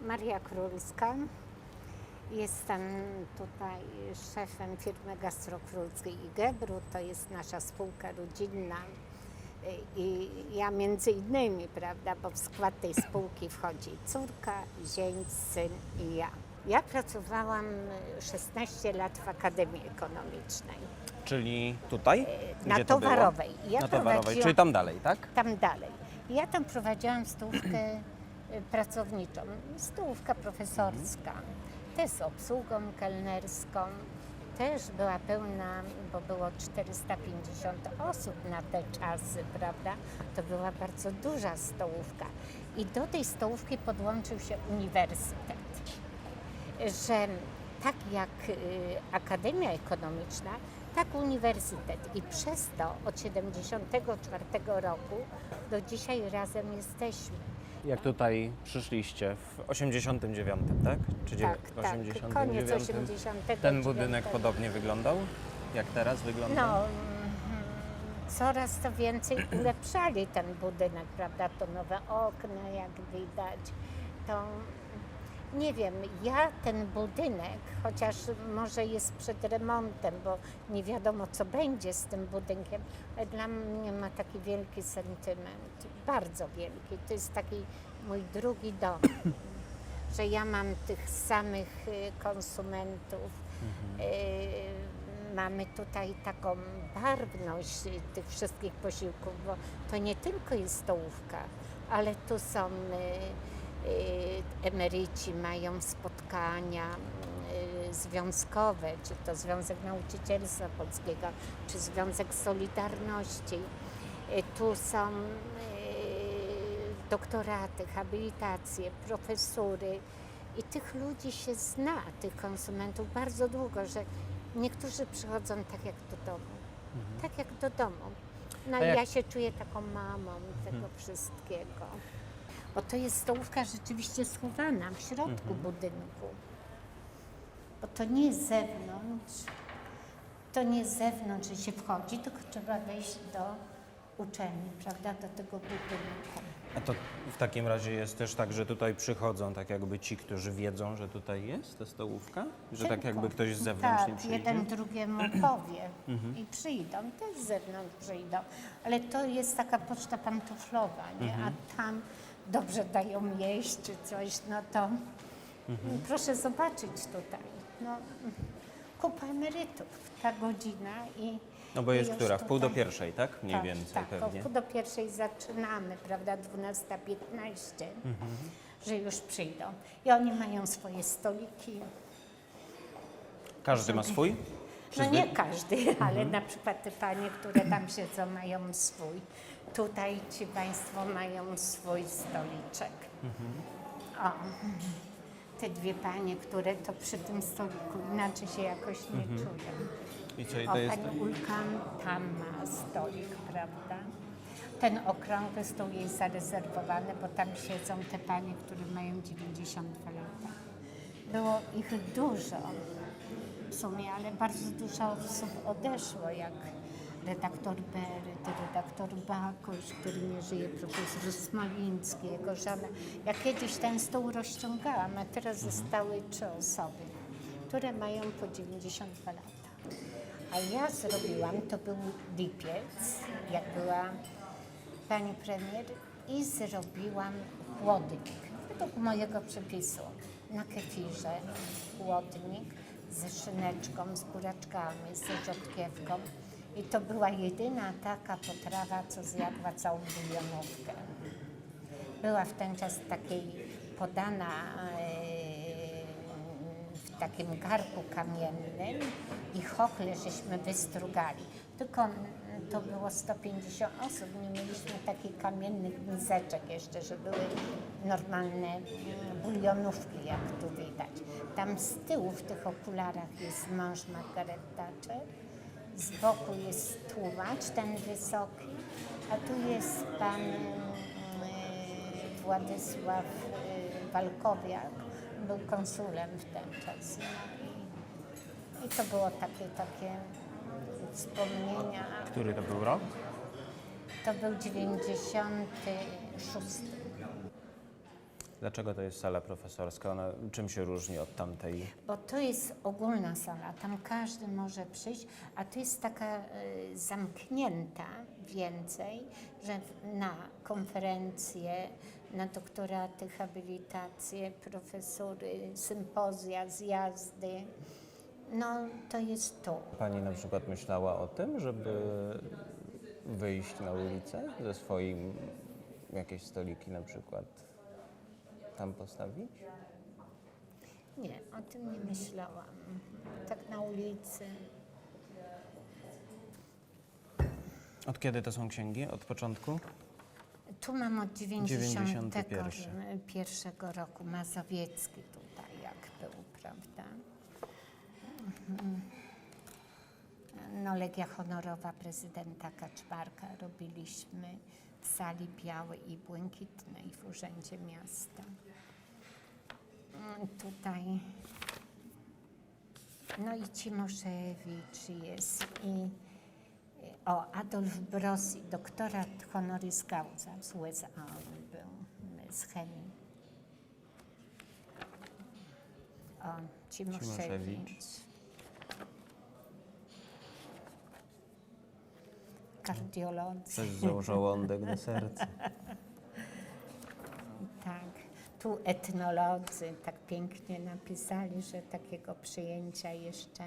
Maria Królska. Jestem tutaj szefem firmy Gastrokrólskiej i Gebru. To jest nasza spółka rodzinna. I ja między innymi, prawda, bo w skład tej spółki wchodzi córka, zięć, syn i ja. Ja pracowałam 16 lat w Akademii Ekonomicznej, Czyli tutaj? na Gdzie to było? Towarowej. Ja Na Towarowej, czyli tam dalej, tak? tam dalej. Ja tam prowadziłam stołówkę y, pracowniczą, stołówka profesorska, też z obsługą kelnerską. Też była pełna, bo było 450 osób na te czasy, prawda? To była bardzo duża stołówka. I do tej stołówki podłączył się uniwersytet że tak jak y, Akademia Ekonomiczna, tak Uniwersytet. I przez to od 74 roku do dzisiaj razem jesteśmy. Jak tutaj przyszliście w 89, tak? Czy dziewię- Tak, w tak, 89? koniec 89. Ten budynek podobnie wyglądał? Jak teraz wygląda? No, mhm, coraz to więcej ulepszali ten budynek, prawda? To nowe okna, jak widać. To nie wiem, ja ten budynek, chociaż może jest przed remontem, bo nie wiadomo, co będzie z tym budynkiem, ale dla mnie ma taki wielki sentyment, bardzo wielki. To jest taki mój drugi dom, że ja mam tych samych y, konsumentów. Y, Mamy tutaj taką barwność y, tych wszystkich posiłków, bo to nie tylko jest stołówka, ale tu są emeryci, mają spotkania y, związkowe, czy to Związek Nauczycielstwa Polskiego, czy Związek Solidarności. Y, Tu są y, doktoraty, habilitacje, profesury. I tych ludzi się zna, tych konsumentów, bardzo długo, że niektórzy przychodzą tak jak do domu. Tak jak do domu. No i jak- ja się czuję taką mamą tego wszystkiego. Bo to jest stołówka rzeczywiście schowana w środku budynku. Bo to nie jest z zewnątrz, to nie z zewnątrz, że się wchodzi, tylko trzeba wejść do uczelni, prawda, do tego budynku. A to w takim razie jest też tak, że tutaj przychodzą tak jakby ci, którzy wiedzą, że tutaj jest ta stołówka? Że tak Tylko. jakby ktoś z zewnątrz nie Tak, przyjdzie? jeden drugiemu powie i przyjdą, też z zewnątrz przyjdą. Ale to jest taka poczta pantoflowa, nie? A tam dobrze dają jeść czy coś, no to proszę zobaczyć tutaj. No, kupa emerytów, ta godzina i No bo jest która? W pół do pierwszej, tak? Mniej tak, więcej tak, pewnie. o pół do pierwszej zaczynamy, prawda, 12.15, Mhm. że już przyjdą. I oni mają swoje stoliki, Każdy ma swój? No nie każdy, ale na przykład te panie, które tam siedzą, mają swój. Tutaj ci Państwo mają swój stoliczek. O, te dwie panie, które to przy tym stoliku inaczej się jakoś nie czują. I co, i O, to jest... pani Ulka tam ma stolik, prawda? Ten okrągły stół jest zarezerwowany, bo tam siedzą te panie, które mają 92 lata. Było ich dużo w sumie, ale bardzo dużo osób odeszło, jak redaktor Beryt, redaktor Bakoś, który nie żyje, profesor Smoliński, jego żona. Ja kiedyś ten stół rozciągałam, a teraz zostały trzy osoby, które mają po 92 lata. A ja zrobiłam, to był lipiec, jak była pani premier i zrobiłam chłodnik według mojego przepisu na kefirze chłodnik ze szyneczką, z buraczkami, z rzodkiewką i to była jedyna taka potrawa, co zjadła całą bulionówkę. Była w ten czas takiej podana e, w takim garku kamiennym i chochle żeśmy wystrugali. Tylko mm, to było 150 osób, nie mieliśmy takich kamiennych mizeczek jeszcze, że były normalne mm, bulionówki, jak tu widać. Tam z tyłu w tych okularach jest mąż Margaret Thatcher, z boku jest tłumacz, ten wysoki, a tu jest pan mm, e, Władysław e, Walkowiak, był konsulem w ten czas. No i, I to było takie, takie wspomnienia. Który to był rok? To był 96. Dlaczego to jest sala profesorska? Ona czym się różni od tamtej? Bo to jest ogólna sala, tam każdy może przyjść, a to jest taka y, zamknięta więcej, że na konferencje, na doktoraty, habilitacje, profesury, sympozja, zjazdy, no to jest tu. Pani na przykład myślała o tym, żeby wyjść na ulicę ze swoim, jakieś stoliki na przykład tam postawić? Nie, o tym nie myślałam. Tak na ulicy. Od kiedy to są księgi? Od początku? Tu mam od 91 91. roku, Mazowiecki tutaj jak był, prawda? Mhm. No Legia Honorowa prezydenta Kaczmarka robiliśmy w sali białej i błękitnej w Urzędzie Miasta. Mm, Tutaj no i Cimoszewicz jest i o, Adolf Brosi, doktorat honoris causa z USA on był, z chemii. O, Cimoszewicz. Kardiolodzy, Przez żołądek do serca. tak. Tu etnolodzy tak pięknie napisali, że takiego przyjęcia jeszcze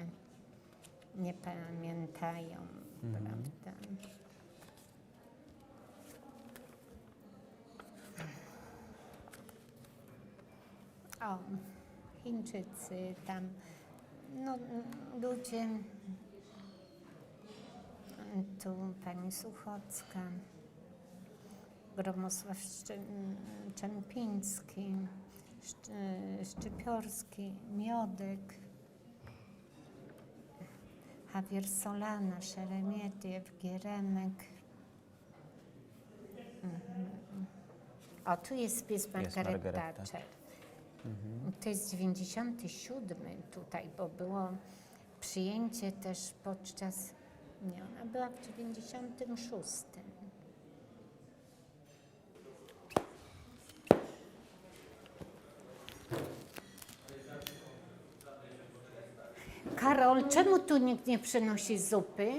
nie pamiętają, prawda? O, Chińczycy tam, no ludzie, tu pani Suchocka, Gromosław Szczy, Czempiński, Szczy, Szczypiorski, Miodek, Javier Solana, Szeremietiew, Gieremek. Mhm. O, tu jest spis Margaret Margaret Thatcher. To jest 97 tutaj, bo było przyjęcie też podczas, nie, ona była w 96. Karol, czemu tu nikt nie przynosi zupy?